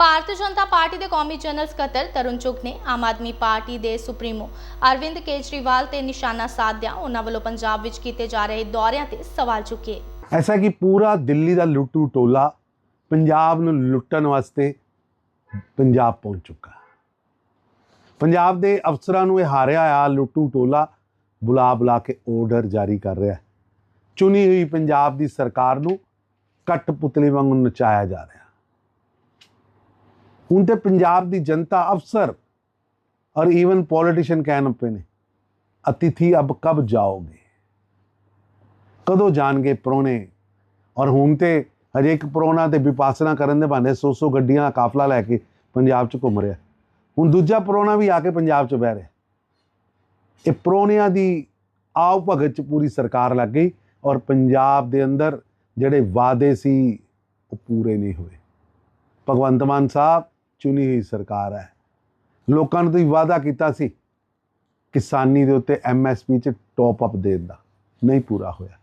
Bharatiya Janata party ਦੇ ਕੌਮੀ general ਸਕੱਤਰ ਤਰੁਣ ਚੁੱਗ ਨੇ ਆਮ ਆਦਮੀ ਪਾਰਟੀ ਦੇ ਸੁਪਰੀਮੋ ਅਰਵਿੰਦ ਕੇਜਰੀਵਾਲ ਤੇ ਨਿਸ਼ਾਨਾ ਸਾਧਿਆ ਉਹਨਾਂ ਵੱਲੋਂ ਪੰਜਾਬ ਵਿੱਚ ਕੀਤੇ ਜਾ ਰਹੇ ਦੌਰਿਆਂ ਤੇ ਸਵਾਲ ਚੁੱਕੇ। ਐਸਾ ਕਿ ਪੂਰਾ ਦਿੱਲੀ ਦਾ ਲੁੱਟੂ ਟੋਲਾ ਪੰਜਾਬ ਨੂੰ ਲੁੱਟਣ ਵਾਸਤੇ ਪੰਜਾਬ ਪਹੁੰਚ ਚੁੱਕਾ। ਪੰਜਾਬ ਦੇ ਅਫਸਰਾਂ ਨੂੰ ਇਹ ਹਾਰਿਆ ਆ ਲੁੱਟੂ ਟੋਲਾ, ਬੁਲਾ ਬੁਲਾ ਕੇ ਆਰਡਰ ਜਾਰੀ ਕਰ ਰਿਹਾ। ਚੁਣੀ ਹੋਈ ਪੰਜਾਬ ਦੀ ਸਰਕਾਰ ਨੂੰ ਕੱਟ ਪੁਤਲੇ ਵਾਂਗ ਨਚਾਇਆ ਜਾ ਰਿਹਾ। ਹੁਣ ਤੇ ਪੰਜਾਬ ਦੀ ਜਨਤਾ ਅਫਸਰ ਔਰ ਈਵਨ ਪੋਲੀਟੀਸ਼ੀਅਨ ਕਹਿਣ ਪਏ ਨੇ, ਅਤਿਥੀ ਅਬ ਕਬ ਜਾਓਗੇ? ਕਦੋਂ ਜਾਣਗੇ ਪ੍ਰਾਹੁਣੇ? ਔਰ ਹੁਣ ਤੇ ਹਜੇ ਇੱਕ ਪ੍ਰਾਹੁਣਾ ਤੇ ਵਿਪਾਸਨਾ ਕਰਨ ਦੇ ਬਹਾਨੇ 100-100 ਗੱਡੀਆਂ ਕਾਫਲਾ ਲੈ ਕੇ ਪੰਜਾਬ 'ਚ ਘੁੰਮ ਰਿਹਾ। ਹੁਣ ਦੂਜਾ ਪ੍ਰਾਹੁਣਾ ਵੀ ਆ ਕੇ ਪੰਜਾਬ 'ਚ ਬਹਿ ਰਿਹਾ। ਇਹ ਪ੍ਰਾਹੁਣਿਆਂ ਦੀ ਆਓ ਭਗਤ 'ਚ ਪੂਰੀ ਸਰਕਾਰ ਲੱਗ ਗਈ ਔਰ ਪੰਜਾਬ ਦੇ ਅੰਦਰ ਜਿਹੜੇ ਵਾਅਦੇ ਸੀ, ਉਹ ਪੂਰੇ ਨਹੀਂ ਹੋਏ। ਭਗਵੰਤ ਮਾਨ ਸਾਹਿਬ ਚੁਣੀ ਹੋਈ ਸਰਕਾਰ ਹੈ। ਲੋਕਾਂ ਨੂੰ ਤੁਸੀਂ ਵਾਅਦਾ ਕੀਤਾ ਸੀ ਕਿਸਾਨੀ ਦੇ ਉੱਤੇ ਐਮਐਸਪੀ 'ਚ ਟੌਪ ਅਪ ਦੇਣ ਦਾ। ਨਹੀਂ ਪੂਰਾ ਹੋਇਆ।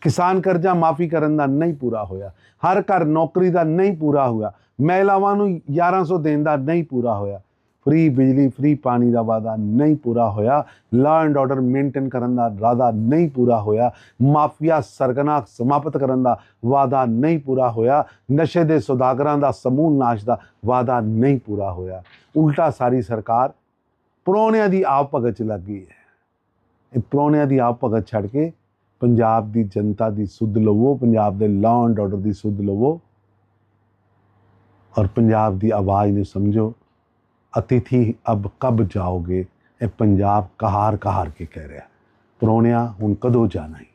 ਕਿਸਾਨ ਕਰਜ਼ਾ ਮਾਫੀ ਕਰਨ ਦਾ ਨਹੀਂ ਪੂਰਾ ਹੋਇਆ। ਹਰ ਘਰ ਨੌਕਰੀ ਦਾ ਨਹੀਂ ਪੂਰਾ ਹੋਇਆ। ਮਹਿਲਾਵਾਂ ਨੂੰ 1100 ਦੇਣ ਦਾ ਨਹੀਂ ਪੂਰਾ ਹੋਇਆ। ਫ੍ਰੀ ਬਿਜਲੀ, ਫ੍ਰੀ ਪਾਣੀ ਦਾ ਵਾਅਦਾ ਨਹੀਂ ਪੂਰਾ ਹੋਇਆ। ਲਾ ਐਂਡ ਆਰਡਰ ਮੇਨਟੇਨ ਕਰਨ ਦਾ ਵਾਅਦਾ ਨਹੀਂ ਪੂਰਾ ਹੋਇਆ। ਮਾਫੀਆ ਸਰਗਨਾ ਸਮਾਪਤ ਕਰਨ ਦਾ ਵਾਅਦਾ ਨਹੀਂ ਪੂਰਾ ਹੋਇਆ। ਨਸ਼ੇ ਦੇ ਸੁਦਾਗਰਾਂ ਦਾ ਸਮੂਲ ਨਾਸ਼ ਦਾ ਵਾਅਦਾ ਨਹੀਂ ਪੂਰਾ ਹੋਇਆ। ਉਲਟਾ ਸਾਰੀ ਸਰਕਾਰ ਪ੍ਰਾਹੁਣਿਆਂ ਦੀ ਆਪ ਭਗਤ ਚ ਲੱਗ ਗਈ ਹੈ। ਇਹ ਪ੍ਰਾਹੁਣਿਆਂ ਦੀ ਆਪ ਭਗਤ ਛੱਡ ਕੇ ਪੰਜਾਬ ਦੀ ਜਨਤਾ ਦੀ ਸੁੱਧ ਲਵੋ, ਪੰਜਾਬ ਦੇ ਲਾਅ ਐਂਡ ਆਰਡਰ ਦੀ ਸੁੱਧ ਲਵੋ। ਔਰ ਪੰਜਾਬ ਦੀ ਆਵਾਜ਼ ਨੂੰ ਸਮਝੋ। ਅਤਿਥੀ ਅਬ ਕਬ ਜਾਓਗੇ? ਇਹ ਪੰਜਾਬ ਕਹਾਰ ਕਹਾਰ ਕੇ ਕਹਿ ਰਿਹਾ। ਪ੍ਰਾਹੁਣਿਆਂ, ਹੁਣ ਕਦੋਂ ਜਾਣਾ ਹੈ?